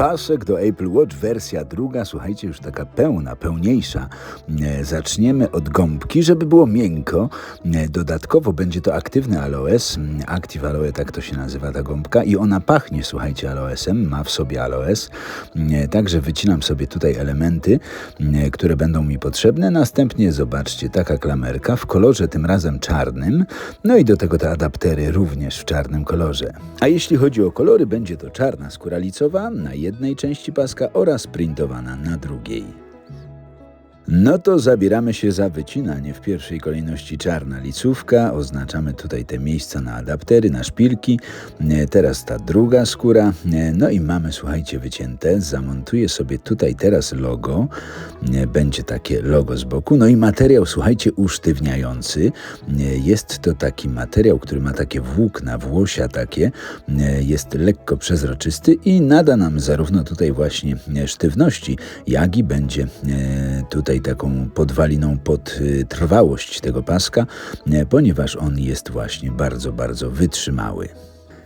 pasek do Apple Watch, wersja druga, słuchajcie, już taka pełna, pełniejsza. E, Zaczniemy od gąbki, żeby było miękko. E, Dodatkowo będzie to aktywny aloes, mm, Active Aloe, tak to się nazywa ta gąbka i ona pachnie, słuchajcie, aloesem, ma w sobie aloes. E, Także wycinam sobie tutaj elementy, e, które będą mi potrzebne. Następnie zobaczcie, taka klamerka w kolorze tym razem czarnym, no i do tego te adaptery również w czarnym kolorze. A jeśli chodzi o kolory, będzie to czarna skóra licowa na jednej części paska oraz printowana na drugiej. No to zabieramy się za wycinanie. W pierwszej kolejności czarna licówka. Oznaczamy tutaj te miejsca na adaptery, na szpilki. E, Teraz ta druga skóra. E, No i mamy, słuchajcie, wycięte. Zamontuję sobie tutaj teraz logo. E, Będzie takie logo z boku. No i materiał, słuchajcie, usztywniający. Jest to taki materiał, który ma takie włókna, włosia takie. Jest lekko przezroczysty i nada nam zarówno tutaj właśnie sztywności, jak i będzie e, taką podwaliną pod e, trwałość tego paska, e, ponieważ on jest właśnie bardzo, bardzo wytrzymały.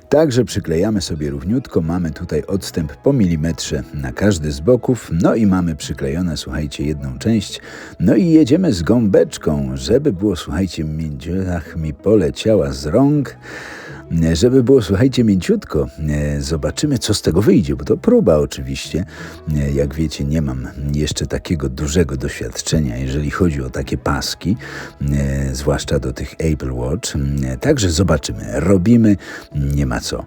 Także przyklejamy sobie równiutko, mamy tutaj odstęp po milimetrze na każdy z boków, no i mamy przyklejone, słuchajcie, jedną część, no i jedziemy z gąbeczką, żeby było, słuchajcie, międziach mi poleciała z rąk, żeby było, słuchajcie, mięciutko. E, Zobaczymy, co z tego wyjdzie, bo to próba oczywiście. E, Jak wiecie, nie mam jeszcze takiego dużego doświadczenia, jeżeli chodzi o takie paski, e, zwłaszcza do tych Apple Watch. Także zobaczymy. Robimy, nie ma co.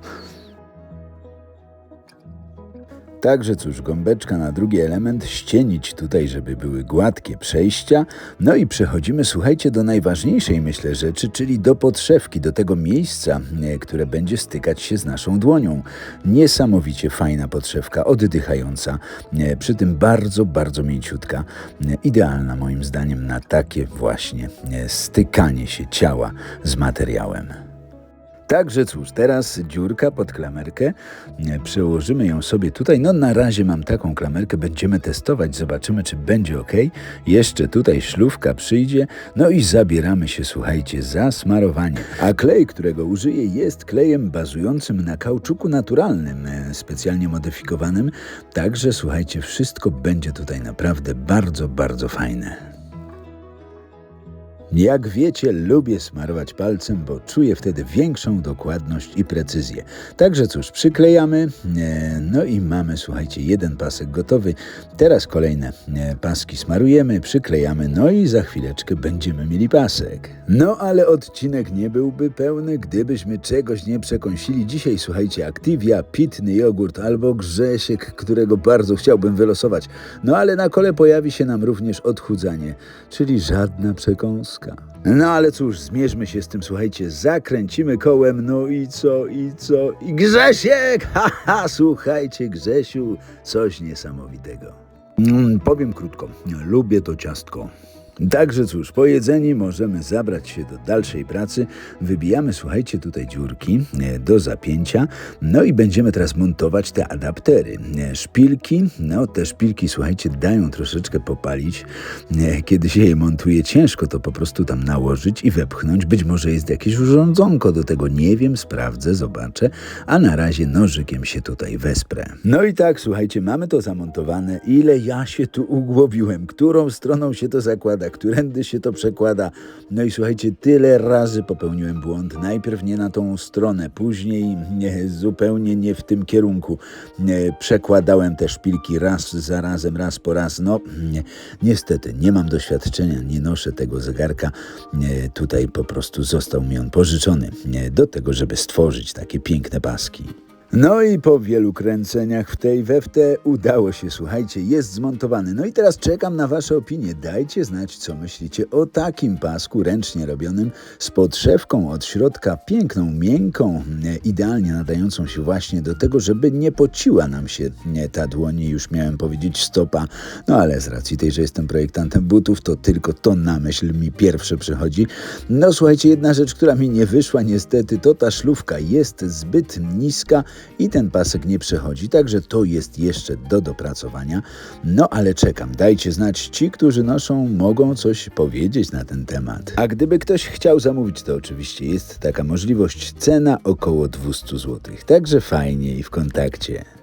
Także cóż, gąbeczka na drugi element, ścienić tutaj, żeby były gładkie przejścia. No i przechodzimy, słuchajcie, do najważniejszej, myślę, rzeczy, czyli do podszewki, do tego miejsca, e, które będzie stykać się z naszą dłonią. Niesamowicie fajna podszewka, oddychająca, e, przy tym bardzo, bardzo mięciutka. E, Idealna moim zdaniem na takie właśnie stykanie się ciała z materiałem. Także cóż, teraz dziurka pod klamerkę. Przełożymy ją sobie tutaj. No na razie mam taką klamerkę, będziemy testować, zobaczymy czy będzie ok. Jeszcze tutaj szlufka przyjdzie. No i zabieramy się, słuchajcie, za smarowanie. A klej, którego użyję jest klejem bazującym na kauczuku naturalnym, e, specjalnie modyfikowanym. Także słuchajcie, wszystko będzie tutaj naprawdę bardzo, bardzo fajne. Jak wiecie, lubię smarować palcem, bo czuję wtedy większą dokładność i precyzję. Także cóż, przyklejamy, e, no i mamy, słuchajcie, jeden pasek gotowy. Teraz kolejne e, paski smarujemy, przyklejamy, no i za chwileczkę będziemy mieli pasek. No ale odcinek nie byłby pełny, gdybyśmy czegoś nie przekąsili. Dzisiaj, słuchajcie, Activia, pitny jogurt albo Grzesiek, którego bardzo chciałbym wylosować. No ale na kole pojawi się nam również odchudzanie, czyli żadna przekąska. No ale cóż, zmierzmy się z tym, słuchajcie, zakręcimy kołem, no i co, i co, i Grzesiek! Haha, słuchajcie, Grzesiu, coś niesamowitego. Mm, powiem krótko, lubię to ciastko. Także cóż, po jedzeniu możemy zabrać się do dalszej pracy. Wybijamy, słuchajcie, tutaj dziurki e, do zapięcia. No i będziemy teraz montować te adaptery. E, Szpilki, no te szpilki, słuchajcie, dają troszeczkę popalić. E, Kiedy się je montuje, ciężko to po prostu tam nałożyć i wepchnąć. Być może jest jakieś urządzonko do tego, nie wiem, sprawdzę, zobaczę. A na razie nożykiem się tutaj wesprę. No i tak, słuchajcie, mamy to zamontowane. Ile ja się tu ugłowiłem, którą stroną się to zakłada, którędy się to przekłada. No i słuchajcie, tyle razy popełniłem błąd. Najpierw nie na tą stronę, później nie, zupełnie nie w tym kierunku. Przekładałem te szpilki raz za razem, raz po raz. No, nie, niestety, nie mam doświadczenia, nie noszę tego zegarka. Tutaj po prostu został mi on pożyczony do tego, żeby stworzyć takie piękne paski. No i po wielu kręceniach w tej we udało się, słuchajcie, jest zmontowany. No i teraz czekam na Wasze opinie. Dajcie znać, co myślicie o takim pasku ręcznie robionym z podszewką od środka, piękną, miękką, e, idealnie nadającą się właśnie do tego, żeby nie pociła nam się nie, ta dłoń, już miałem powiedzieć stopa. No ale z racji tej, że jestem projektantem butów, to tylko to na myśl mi pierwsze przychodzi. No słuchajcie, jedna rzecz, która mi nie wyszła niestety, to ta szlufka jest zbyt niska i ten pasek nie przechodzi, także to jest jeszcze do dopracowania. No ale czekam, dajcie znać, ci, którzy noszą, mogą coś powiedzieć na ten temat. A gdyby ktoś chciał zamówić, to oczywiście jest taka możliwość, cena około 200 zł, także fajnie i w kontakcie.